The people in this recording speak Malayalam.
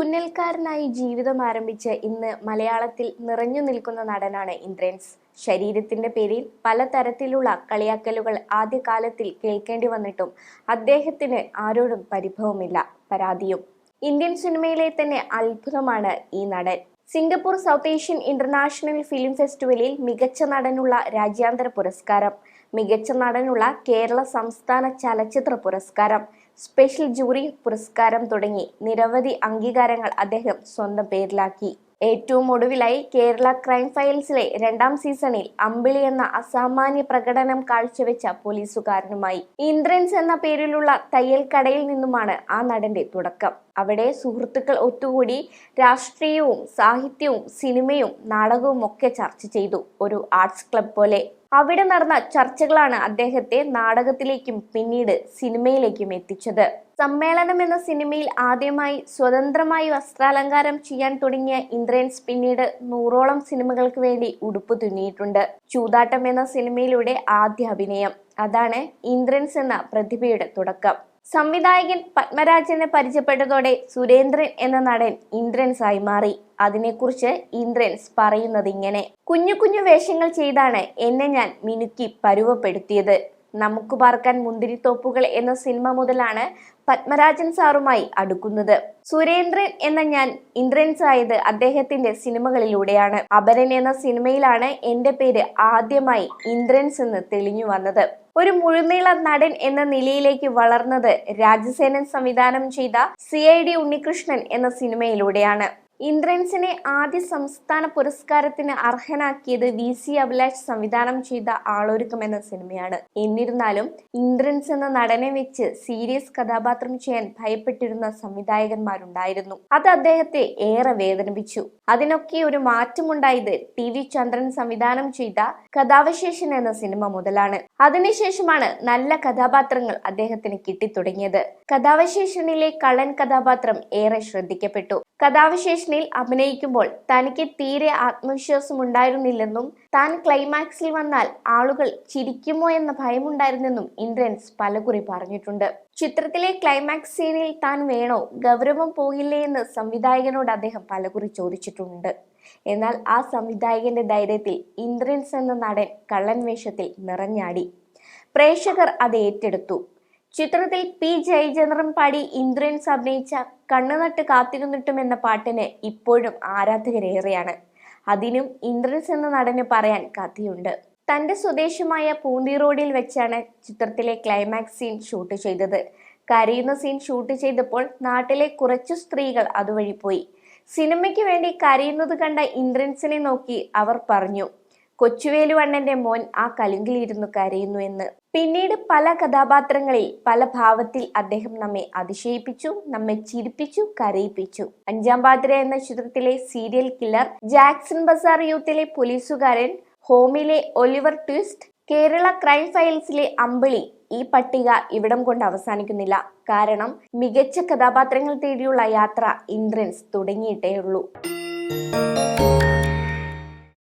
തുന്നൽക്കാരനായി ജീവിതം ആരംഭിച്ച് ഇന്ന് മലയാളത്തിൽ നിറഞ്ഞു നിൽക്കുന്ന നടനാണ് ഇന്ദ്രൻസ്. ശരീരത്തിന്റെ പേരിൽ പലതരത്തിലുള്ള കളിയാക്കലുകൾ ആദ്യകാലത്തിൽ കേൾക്കേണ്ടി വന്നിട്ടും അദ്ദേഹത്തിന് ആരോടും പരിഭവമില്ല പരാതിയും. ഇന്ത്യൻ സിനിമയിലെ തന്നെ അത്ഭുതമാണ് ഈ നടൻ. Singapore South Asian international film ഫെസ്റ്റിവലിൽ മികച്ച നടനുള്ള രാജ്യാന്തര പുരസ്കാരം മികച്ച നടനുള്ള കേരള സംസ്ഥാന ചലച്ചിത്ര പുരസ്കാരം സ്പെഷ്യൽ ജൂറി പുരസ്കാരം തുടങ്ങി നിരവധി അംഗീകാരങ്ങൾ അദ്ദേഹം സ്വന്തം പേരിലാക്കി. ഏറ്റവും ഒടുവിലായി കേരള ക്രൈം ഫയൽസിലെ രണ്ടാം സീസണിൽ അമ്പിളി എന്ന അസാമാന്യ പ്രകടനം കാഴ്ചവെച്ച പോലീസുകാരനുമായി. ഇന്ദ്രൻസ് എന്ന പേരിലുള്ള തയ്യൽ കടയിൽ നിന്നുമാണ് ആ നടന്റെ തുടക്കം. അവിടെ സുഹൃത്തുക്കൾ ഒത്തുകൂടി രാഷ്ട്രീയവും സാഹിത്യവും സിനിമയും നാടകവും ഒക്കെ ചർച്ച ചെയ്തു. ഒരു ആർട്സ് ക്ലബ് പോലെ അവിടെ നടന്ന ചർച്ചകളാണ് അദ്ദേഹത്തെ നാടകത്തിലേക്കും പിന്നീട് സിനിമയിലേക്കും എത്തിച്ചത്. സമ്മേളനം എന്ന സിനിമയിൽ ആദ്യമായി സ്വതന്ത്രമായി വസ്ത്രാലങ്കാരം ചെയ്യാൻ തുടങ്ങിയ ഇന്ദ്രൻസ് പിന്നീട് നൂറോളം സിനിമകൾക്ക് വേണ്ടി ഉടുപ്പ് തുന്നിയിട്ടുണ്ട്. ചൂതാട്ടം എന്ന സിനിമയിലൂടെ ആദ്യ അഭിനയം. അതാണ് ഇന്ദ്രൻസ് എന്ന പ്രതിഭയുടെ തുടക്കം. സംവിധായകൻ പത്മരാജനെ പരിചയപ്പെട്ടതോടെ സുരേന്ദ്രൻ എന്ന നടൻ ഇന്ദ്രൻസ് ആയി മാറി. അതിനെക്കുറിച്ച് ഇന്ദ്രൻസ് പറയുന്നത് ഇങ്ങനെ. കുഞ്ഞു കുഞ്ഞു വേഷങ്ങൾ ചെയ്താണ് എന്നെ ഞാൻ മിനുക്കി പരുവപ്പെടുത്തിയത്. നമുക്ക് പാർക്കാൻ മുന്തിരിത്തോപ്പുകൾ എന്ന സിനിമ മുതലാണ് പത്മരാജൻ സാറുമായി അടുക്കുന്നത്. സുരേന്ദ്രൻ എന്ന ഞാൻ ഇന്ദ്രൻസ് ആയത് അദ്ദേഹത്തിന്റെ സിനിമകളിലൂടെയാണ്. അപരൻ എന്ന സിനിമയിലാണ് എന്റെ പേര് ആദ്യമായി ഇന്ദ്രൻസ് എന്ന് തെളിഞ്ഞു വന്നത്. ഒരു മുഴുനീള നടൻ എന്ന നിലയിലേക്ക് വളർന്നത് രാജസേനൻ സംവിധാനം ചെയ്ത സി ഐ ഡി ഉണ്ണികൃഷ്ണൻ എന്ന സിനിമയിലൂടെയാണ്. ഇന്ദ്രൻസിനെ ആദ്യ സംസ്ഥാന പുരസ്കാരത്തിന് അർഹനാക്കിയത് വി സി അഭിലാഷ് സംവിധാനം ചെയ്ത ആളൊരുക്കം എന്ന സിനിമയാണ്. എന്നിരുന്നാലും ഇന്ദ്രൻസ് എന്ന നടനെ വെച്ച് സീരിയസ് കഥാപാത്രം ചെയ്യാൻ ഭയപ്പെട്ടിരുന്ന സംവിധായകന്മാരുണ്ടായിരുന്നു. അത് അദ്ദേഹത്തെ ഏറെ വേദനിപ്പിച്ചു. അതിനൊക്കെ ഒരു മാറ്റമുണ്ടായത് ടി വി ചന്ദ്രൻ സംവിധാനം ചെയ്ത കഥാവശേഷൻ എന്ന സിനിമ മുതലാണ്. അതിനുശേഷമാണ് നല്ല കഥാപാത്രങ്ങൾ അദ്ദേഹത്തിന് കിട്ടിത്തുടങ്ങിയത്. കഥാവശേഷനിലെ കള്ളൻ കഥാപാത്രം ഏറെ ശ്രദ്ധിക്കപ്പെട്ടു. കഥാവിശേഷനിൽ അഭിനയിക്കുമ്പോൾ തനിക്ക് തീരെ ആത്മവിശ്വാസം ഉണ്ടായിരുന്നില്ലെന്നും താൻ ക്ലൈമാക്സിൽ വന്നാൽ ആളുകൾ ചിരിക്കുമോ എന്ന ഭയമുണ്ടായിരുന്നെന്നും ഇന്ദ്രൻസ് പലകുറി പറഞ്ഞിട്ടുണ്ട്. ചിത്രത്തിലെ ക്ലൈമാക്സ് സീനിൽ താൻ വേണോ ഗൗരവം പോകില്ലേ എന്ന് സംവിധായകനോട് അദ്ദേഹം പലകുറി ചോദിച്ചിട്ടുണ്ട്. എന്നാൽ ആ സംവിധായകന്റെ ധൈര്യത്തിൽ ഇന്ദ്രൻസ് എന്ന നടൻ കള്ളൻ വേഷത്തിൽ നിറഞ്ഞാടി. പ്രേക്ഷകർ അത് ഏറ്റെടുത്തു. ചിത്രത്തിൽ പി ജയചന്ദ്രൻ പാടി ഇന്ദ്രൻസ് അഭിനയിച്ച കണ്ണുനട്ട് കാത്തിരുന്നിട്ടും എന്ന പാട്ടിന് ഇപ്പോഴും ആരാധകരേറെയാണ്. അതിനും ഇന്ദ്രൻസ് എന്ന നടന് പറയാൻ കഥയുണ്ട്. തന്റെ സ്വദേശമായ പൂന്തി റോഡിൽ വെച്ചാണ് ചിത്രത്തിലെ ക്ലൈമാക്സ് സീൻ ഷൂട്ട് ചെയ്തത്. കരയുന്ന സീൻ ഷൂട്ട് ചെയ്തപ്പോൾ നാട്ടിലെ കുറച്ചു സ്ത്രീകൾ അതുവഴി പോയി. സിനിമയ്ക്ക് വേണ്ടി കരയുന്നത് കണ്ട ഇന്ദ്രൻസിനെ നോക്കി അവർ പറഞ്ഞു കൊച്ചുവേലുവണ്ണന്റെ മോൻ ആ കലുങ്കിലിരുന്നു കരയുന്നു എന്ന്. പിന്നീട് പല കഥാപാത്രങ്ങളിൽ പല ഭാവത്തിൽ അദ്ദേഹം നമ്മെ അതിശയിപ്പിച്ചു നമ്മെ ചിരിപ്പിച്ചു കരയിപ്പിച്ചു. അഞ്ചാം പാതിര എന്ന ചിത്രത്തിലെ സീരിയൽ കില്ലർ ജാക്സൺ ബസാർ യൂത്തിലെ പോലീസുകാരൻ ഹോമിലെ ഒലിവർ ട്വിസ്റ്റ് കേരള ക്രൈം ഫയൽസിലെ അമ്പിളി ഈ പട്ടിക ഇവിടം കൊണ്ട് അവസാനിക്കുന്നില്ല. കാരണം മികച്ച കഥാപാത്രങ്ങൾ തേടിയുള്ള യാത്ര ഇന്ദ്രൻസ് തുടങ്ങിയിട്ടേ ഉള്ളൂ